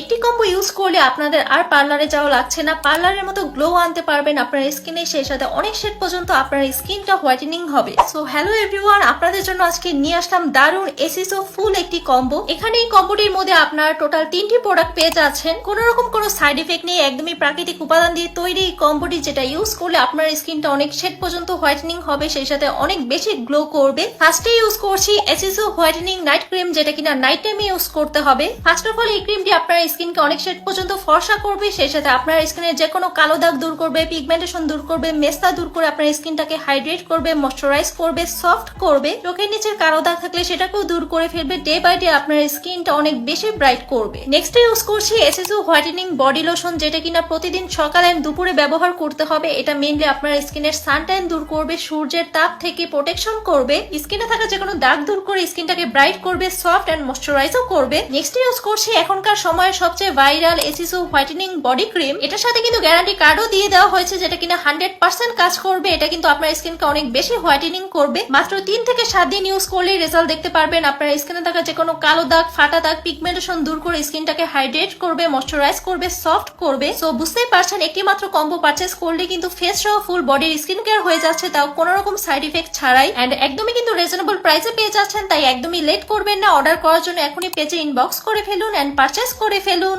একটি combo use করলে আপনাদের আর পার্লারে যাওয়া লাগছে না। পার্লারের মতো গ্লো আনতে পারবেন আপনার স্কিনে সেই সাথে। অনেক শেড পর্যন্ত আপনার স্কিনটা হোয়াইটেনিং হবে। সো হ্যালো এভরিওয়ান আপনাদের জন্য আজকে নিয়ে আসলাম দারুণ এসিসো ফুল একটি কম্বো এখানে এই কম্বোটির মধ্যে আপনার টোটাল তিনটি প্রোডাক্ট পেয়ে যাচ্ছেন। কোন রকম কোনো সাইড এফেক্ট নেই, একদমই প্রাকৃতিক উপাদান দিয়ে তৈরি এই কম্বোটি যেটা ইউজ করলে আপনার স্কিনটা অনেক শেড পর্যন্ত হোয়াইটেনিং হবে, সেই সাথে অনেক বেশি গ্লো করবে। ফার্স্টে ইউজ করছি এসিসো হোয়াইটেনিং নাইট ক্রিম যেটা কিনা নাইট টাইমে ইউজ করতে হবে। ফার্স্ট অফ অল এই ক্রিমটি আপনার স্কিনকে অনেক শেড পর্যন্ত ফর্সা করবে, সেই সাথে আপনার স্কিনের যে কোনো কালো দাগ দূর করবে, পিগমেন্টেশন দূর করবে, মেস্তা দূর করে আপনার স্কিনটাকে হাইড্রেট করবে, ময়শ্চারাইজ করবে, সফট করবে। চোখের নিচের কালো দাগ থাকলে সেটাকেও দূর করে ফেলবে, ডে বাই ডে আপনার স্কিনটা অনেক বেশি ব্রাইট করবে। নেক্সট ইউজ করছি এসএসও হোয়াইটেনিং বডি লোশন, যেটা কিনা প্রতিদিন সকালে দুপুরে ব্যবহার করতে হবে। এটা মেনলি আপনার স্কিনের সানটাইন দূর করবে, সূর্যের তাপ থেকে প্রোটেকশন করবে, স্কিনে থাকা যে কোনো দাগ দূর করে স্কিনটাকে ব্রাইট করবে, সফট অ্যান্ড ময়শ্চারাইজও করবে। নেক্সট ইউজ করছি এখনকার সময়ের সবচেয়ে ভাইরাল এসিসো হোয়াইটেনিং বডি ক্রিম, এটার সাথে কিন্তু গ্যারান্টি কার্ডও দিয়ে দেওয়া হয়েছে যেটা কিনা হান্ড্রেড পার্সেন্ট কাজ করবে। এটা কিন্তু আপনার স্কিনকে অনেক বেশি হোয়াইটেনিং করবে। মাত্র তিন থেকে সাত দিন ইউজ করলেই রেজাল্ট দেখতে পারবেন। আপনার স্কিনে থাকা যে কোনো কালো দাগ, ফাটা দাগ পিগমেন্টেশন দূর করে স্কিনটাকে হাইড্রেট করবে ময়শ্চারাইজ করবে সফট করবে। সো বুঝতেই পারছেন একটি মাত্র কম্বো পারচেস করলে কিন্তু ফেস সহ ফুল বডির স্কিন কেয়ার হয়ে যাচ্ছে, তাও কোনো রকম সাইড ইফেক্ট ছাড়াই। এন্ড একদমই কিন্তু রিজনেবল প্রাইসে পেয়ে যাচ্ছেন, তাই একদমই লেট করবেন না। অর্ডার করার জন্য এখনই পেজে ইনবক্স করে ফেলুন এন্ড পারচেস করে ফেলুন